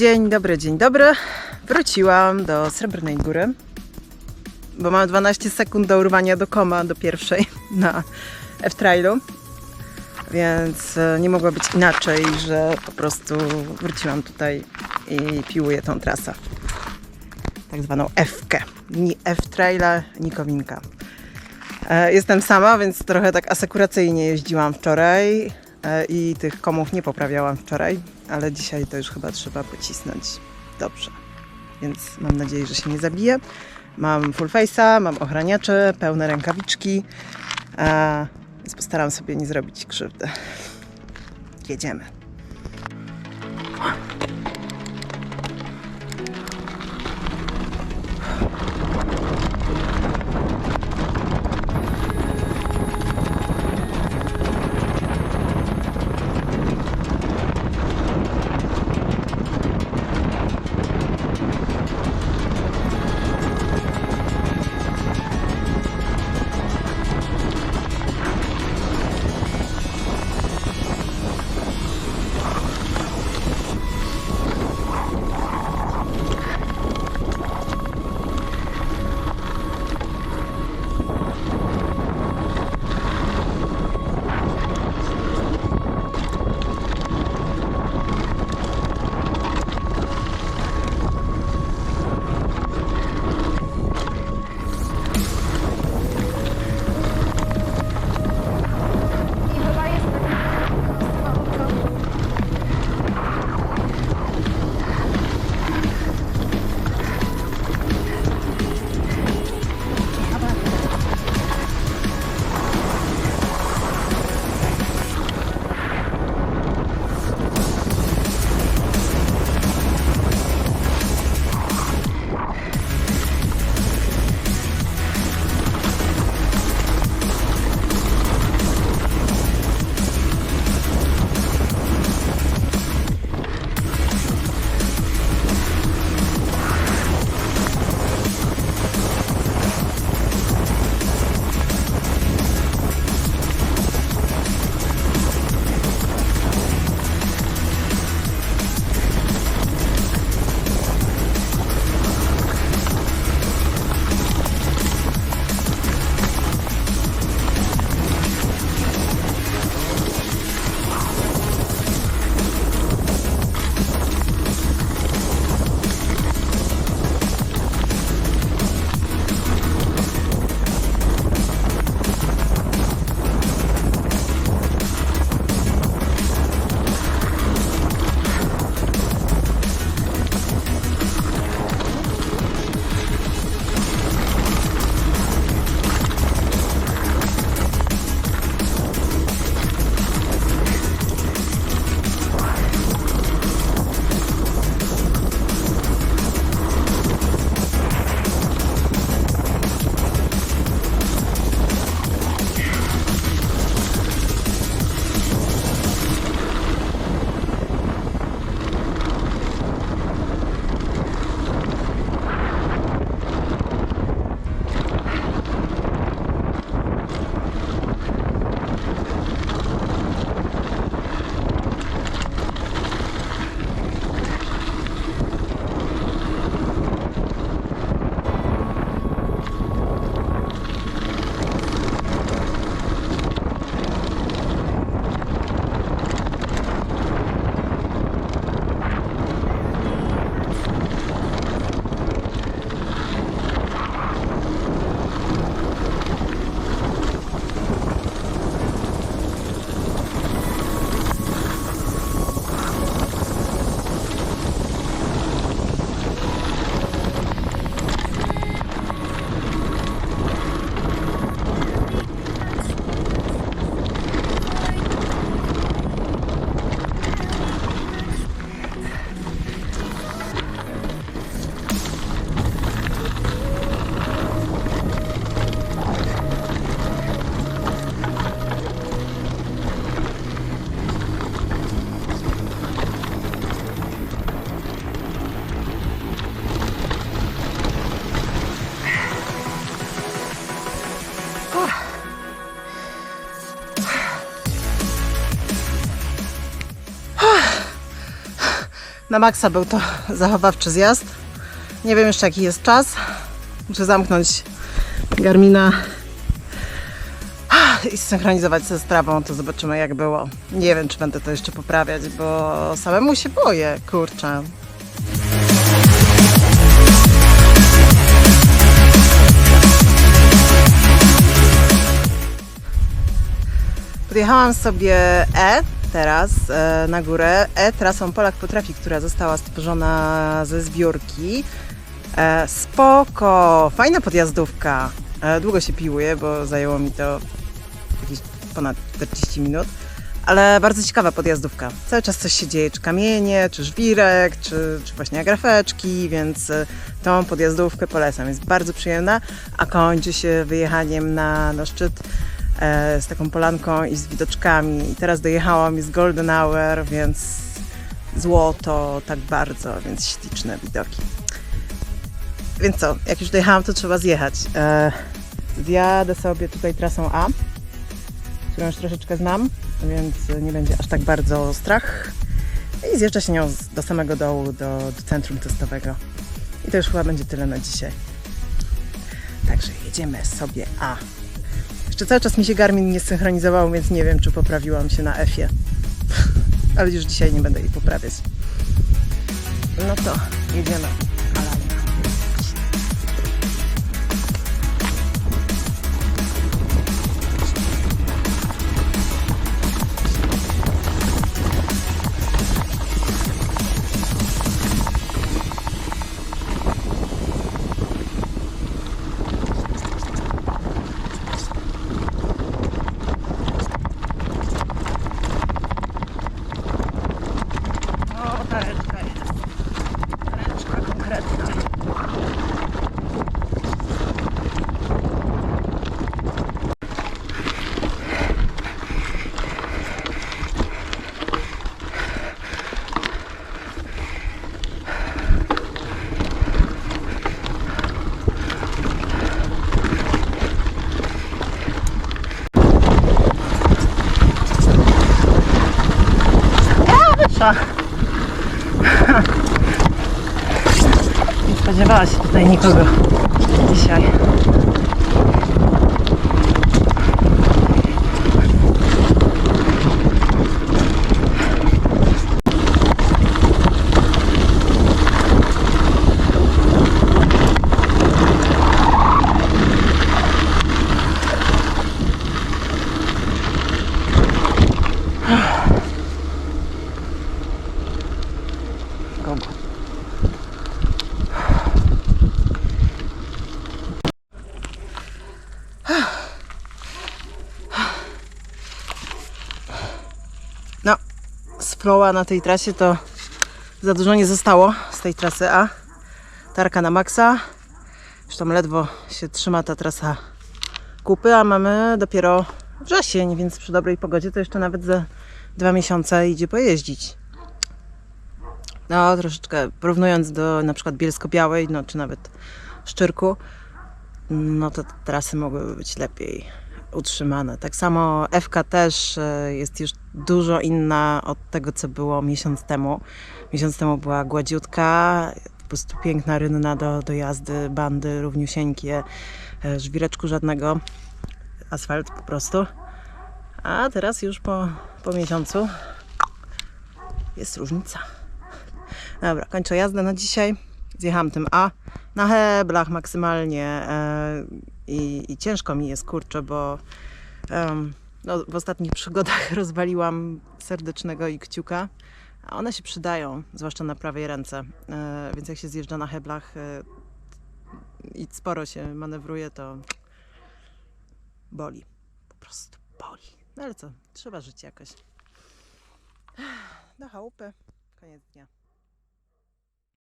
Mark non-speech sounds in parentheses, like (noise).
Dzień dobry, dzień dobry. Wróciłam do Srebrnej Góry, bo mam 12 sekund do urwania do koma do pierwszej (laughs) na F-Trailu. Więc e, nie mogło być inaczej, że po prostu wróciłam tutaj i piłuję tą trasę. Tak zwaną F-kę. Ni F-Traila, ni Kowinka. E, Jestem sama, więc trochę tak asekuracyjnie jeździłam wczoraj e, i tych komów nie poprawiałam wczoraj, ale dzisiaj to już chyba trzeba pocisnąć dobrze. Więc mam nadzieję, że się nie zabiję. Mam full face'a, mam ochraniacze, pełne rękawiczki, e, więc postaram sobie nie zrobić krzywdy. Jedziemy. Na maksa był to (laughs) zachowawczy zjazd. Nie wiem jeszcze jaki jest czas. Muszę zamknąć Garmina (sighs) i zsynchronizować ze sprawą, to zobaczymy jak było. Nie wiem, czy będę to jeszcze poprawiać, bo samemu się boję, kurczę. Podjechałam sobie E teraz e, na górę. E trasą Polak Potrafi, która została stworzona ze zbiórki. E, spoko, fajna podjazdówka. E, długo się piłuję, bo zajęło mi to jakieś ponad 40 minut. Ale bardzo ciekawa podjazdówka. Cały czas coś się dzieje, czy kamienie, czy żwirek, czy, czy właśnie agrafeczki, więc tą podjazdówkę polecam. Jest bardzo przyjemna, a kończy się wyjechaniem na, na szczyt z taką polanką i z widoczkami. I teraz dojechałam, jest golden hour, więc złoto tak bardzo, więc śliczne widoki. Więc co, jak już dojechałam, to trzeba zjechać. E, zjadę sobie tutaj trasą A, którą już troszeczkę znam, więc nie będzie aż tak bardzo strach. I zjeżdża się nią do samego dołu, do, do centrum testowego. I to już chyba będzie tyle na dzisiaj. Także jedziemy sobie A. Jeszcze cały czas mi się Garmin nie synchronizował, więc nie wiem, czy poprawiłam się na F-ie. (laughs) Ale już dzisiaj nie będę jej poprawiać. No to jedziemy. Trzeba (laughs) Nie spodziewała się tutaj nikogo dzisiaj. Kogo? No, flowa na tej trasie to za dużo nie zostało z tej trasy A. Tarka na maksa. Już tam ledwo się trzyma ta trasa kupy, a mamy dopiero wrzesień, więc przy dobrej pogodzie to jeszcze nawet za dwa miesiące idzie pojeździć. No, troszeczkę porównując do na przykład Bielsko-Białej, no czy nawet Szczyrku, no to trasy mogłyby być lepiej utrzymane. Tak samo FK też e, jest już dużo inna od tego, co było miesiąc temu. Miesiąc temu była gładziutka, po prostu piękna rynna do, do jazdy, bandy równiusieńkie, e, żwireczku żadnego, asfalt po prostu. A teraz już po, po miesiącu jest różnica. Dobra, kończę jazdę na dzisiaj. Zjechałam tym A na heblach maksymalnie e, i, i ciężko mi jest, kurczę, bo em, no, w ostatnich przygodach (laughs) rozwaliłam serdecznego i kciuka, a one się przydają, zwłaszcza na prawej ręce. E, więc jak się zjeżdża na heblach e, i sporo się manewruje, to boli. Po prostu boli. No ale co, trzeba żyć jakoś. (sighs) Do chałupy. Koniec dnia.